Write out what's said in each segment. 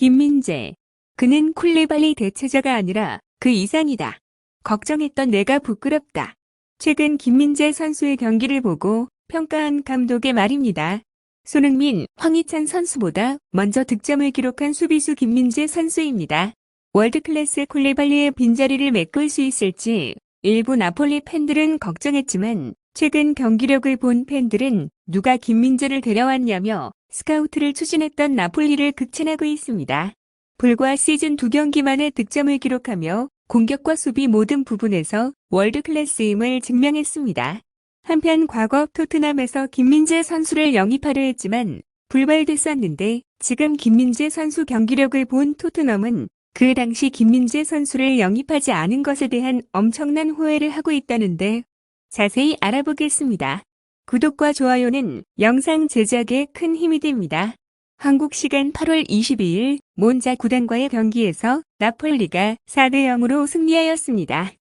김민재. 그는 쿨리발리 대체자가 아니라 그 이상이다. 걱정했던 내가 부끄럽다. 최근 김민재 선수의 경기를 보고 평가한 감독의 말입니다. 손흥민, 황희찬 선수보다 먼저 득점을 기록한 수비수 김민재 선수입니다. 월드클래스 쿨리발리의 빈자리를 메꿀 수 있을지 일부 나폴리 팬들은 걱정했지만 최근 경기력을 본 팬들은 누가 김민재를 데려왔냐며 스카우트를 추진했던 나폴리를 극찬하고 있습니다. 불과 시즌 두 경기 만에 득점을 기록하며 공격과 수비 모든 부분에서 월드 클래스임을 증명했습니다. 한편 과거 토트넘에서 김민재 선수를 영입하려 했지만 불발됐었는데 지금 김민재 선수 경기력을 본 토트넘은 그 당시 김민재 선수를 영입하지 않은 것에 대한 엄청난 후회를 하고 있다는데 자세히 알아보겠습니다. 구독과 좋아요는 영상 제작에 큰 힘이 됩니다. 한국 시간 8월 22일 몬자 구단과의 경기에서 나폴리가 4대 0으로 승리하였습니다.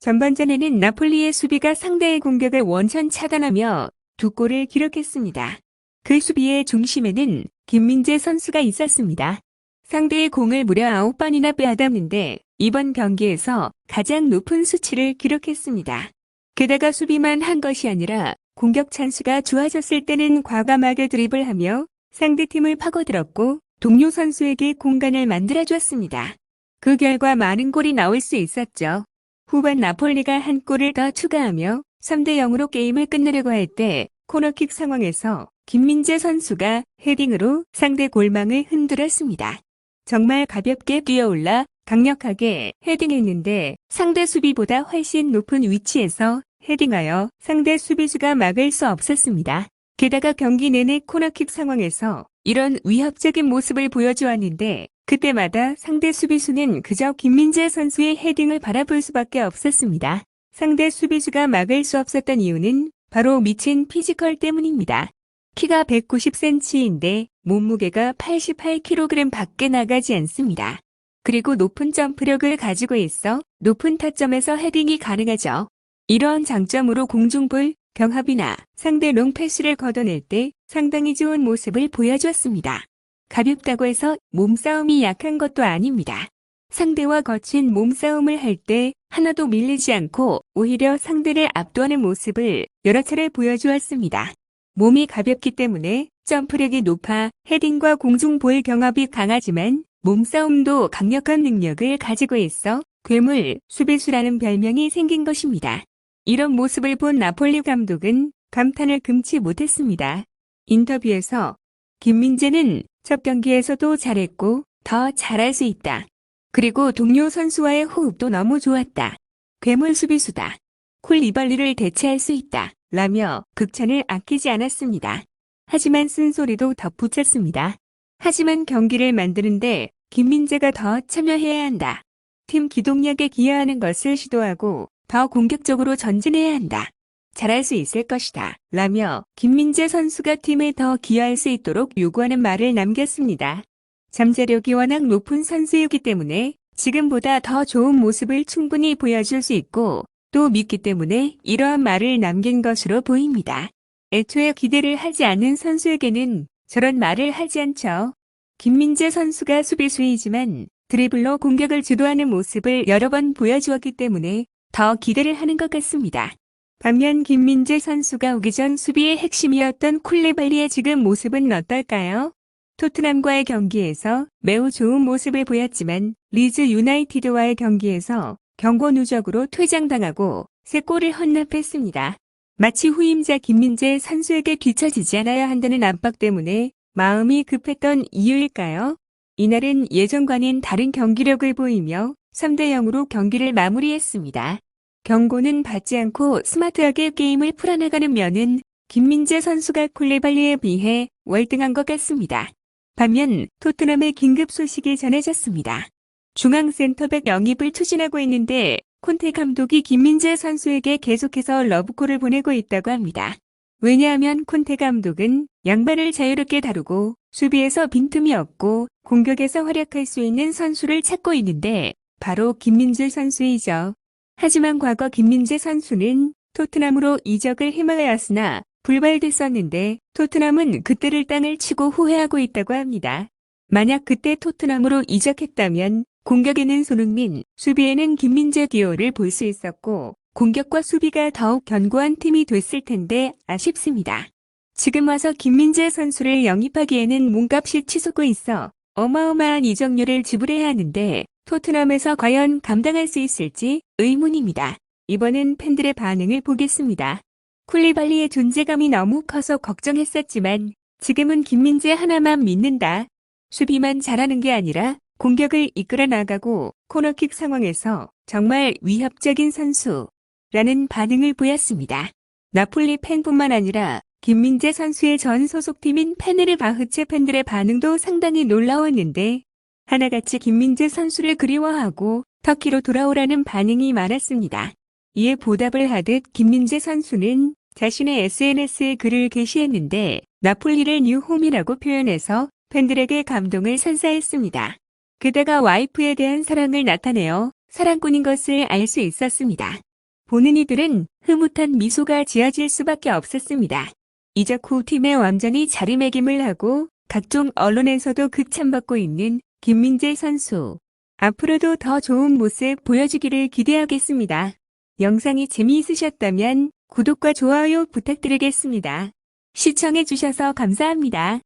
전반전에는 나폴리의 수비가 상대의 공격을 원천 차단하며 두 골을 기록했습니다. 그 수비의 중심에는 김민재 선수가 있었습니다. 상대의 공을 무려 9번이나 빼앗았는데 이번 경기에서 가장 높은 수치를 기록했습니다. 게다가 수비만 한 것이 아니라 공격 찬스가 좋아졌을 때는 과감하게 드리블하며 상대팀을 파고들었고 동료 선수에게 공간을 만들어주었습니다. 그 결과 많은 골이 나올 수 있었죠. 후반 나폴리가 한 골을 더 추가하며 3대 0으로 게임을 끝내려고 할 때 코너킥 상황에서 김민재 선수가 헤딩으로 상대 골망을 흔들었습니다. 정말 가볍게 뛰어올라 강력하게 헤딩했는데 상대 수비보다 훨씬 높은 위치에서 헤딩하여 상대 수비수가 막을 수 없었습니다. 게다가 경기 내내 코너킥 상황에서 이런 위협적인 모습을 보여주었는데 그때마다 상대 수비수는 그저 김민재 선수의 헤딩을 바라볼 수밖에 없었습니다. 상대 수비수가 막을 수 없었던 이유는 바로 미친 피지컬 때문입니다. 키가 190cm인데 몸무게가 88kg 밖에 나가지 않습니다. 그리고 높은 점프력을 가지고 있어 높은 타점에서 헤딩이 가능하죠. 이러한 장점으로 공중볼, 경합이나 상대 롱패스를 걷어낼 때 상당히 좋은 모습을 보여주었습니다. 가볍다고 해서 몸싸움이 약한 것도 아닙니다. 상대와 거친 몸싸움을 할 때 하나도 밀리지 않고 오히려 상대를 압도하는 모습을 여러 차례 보여주었습니다. 몸이 가볍기 때문에 점프력이 높아 헤딩과 공중볼 경합이 강하지만 몸싸움도 강력한 능력을 가지고 있어 괴물 수비수라는 별명이 생긴 것입니다. 이런 모습을 본 나폴리 감독은 감탄을 금치 못했습니다. 인터뷰에서 김민재는 첫 경기에서도 잘했고 더 잘할 수 있다. 그리고 동료 선수와의 호흡도 너무 좋았다. 괴물 수비수다. 쿨 이발리를 대체할 수 있다. 라며 극찬을 아끼지 않았습니다. 하지만 쓴소리도 덧붙였습니다. 하지만 경기를 만드는데 김민재가 더 참여해야 한다. 팀 기동력에 기여하는 것을 시도하고 더 공격적으로 전진해야 한다. 잘할 수 있을 것이다. 라며 김민재 선수가 팀에 더 기여할 수 있도록 요구하는 말을 남겼습니다. 잠재력이 워낙 높은 선수이기 때문에 지금보다 더 좋은 모습을 충분히 보여줄 수 있고 또 믿기 때문에 이러한 말을 남긴 것으로 보입니다. 애초에 기대를 하지 않는 선수에게는 저런 말을 하지 않죠. 김민재 선수가 수비수이지만 드리블로 공격을 주도하는 모습을 여러 번 보여주었기 때문에 더 기대를 하는 것 같습니다. 반면 김민재 선수가 오기 전 수비의 핵심이었던 쿨레발리의 지금 모습은 어떨까요? 토트넘과의 경기에서 매우 좋은 모습을 보였지만 리즈 유나이티드와의 경기에서 경고 누적으로 퇴장당하고 세 골을 헌납했습니다. 마치 후임자 김민재 선수에게 뒤처지지 않아야 한다는 압박 때문에 마음이 급했던 이유일까요? 이날은 예전과는 다른 경기력을 보이며 3대 0으로 경기를 마무리했습니다. 경고는 받지 않고 스마트하게 게임을 풀어나가는 면은 김민재 선수가 콜레발리에 비해 월등한 것 같습니다. 반면 토트넘의 긴급 소식이 전해졌습니다. 중앙 센터백 영입을 추진하고 있는데 콘테 감독이 김민재 선수에게 계속해서 러브콜을 보내고 있다고 합니다. 왜냐하면 콘테 감독은 양발을 자유롭게 다루고 수비에서 빈틈이 없고 공격에서 활약할 수 있는 선수를 찾고 있는데 바로 김민재 선수이죠. 하지만 과거 김민재 선수는 토트넘으로 이적을 희망하였으나 불발됐었는데 토트넘은 그때를 땅을 치고 후회하고 있다고 합니다. 만약 그때 토트넘으로 이적했다면 공격에는 손흥민, 수비에는 김민재 듀오를 볼 수 있었고 공격과 수비가 더욱 견고한 팀이 됐을 텐데 아쉽습니다. 지금 와서 김민재 선수를 영입하기에는 몸값이 치솟고 있어 어마어마한 이적료를 지불해야 하는데 토트넘에서 과연 감당할 수 있을지 의문입니다. 이번엔 팬들의 반응을 보겠습니다. 쿨리발리의 존재감이 너무 커서 걱정했었지만 지금은 김민재 하나만 믿는다. 수비만 잘하는 게 아니라 공격을 이끌어 나가고 코너킥 상황에서 정말 위협적인 선수라는 반응을 보였습니다. 나폴리 팬뿐만 아니라 김민재 선수의 전 소속팀인 페네르바흐체 팬들의 반응도 상당히 놀라웠는데 하나같이 김민재 선수를 그리워하고 터키로 돌아오라는 반응이 많았습니다. 이에 보답을 하듯 김민재 선수는 자신의 SNS에 글을 게시했는데 나폴리를 뉴홈이라고 표현해서 팬들에게 감동을 선사했습니다. 그대가 와이프에 대한 사랑을 나타내어 사랑꾼인 것을 알 수 있었습니다. 보는 이들은 흐뭇한 미소가 지어질 수밖에 없었습니다. 이적 후 팀의 완전히 자리매김을 하고 각종 언론에서도 극찬받고 있는 김민재 선수. 앞으로도 더 좋은 모습 보여주기를 기대하겠습니다. 영상이 재미있으셨다면 구독과 좋아요 부탁드리겠습니다. 시청해주셔서 감사합니다.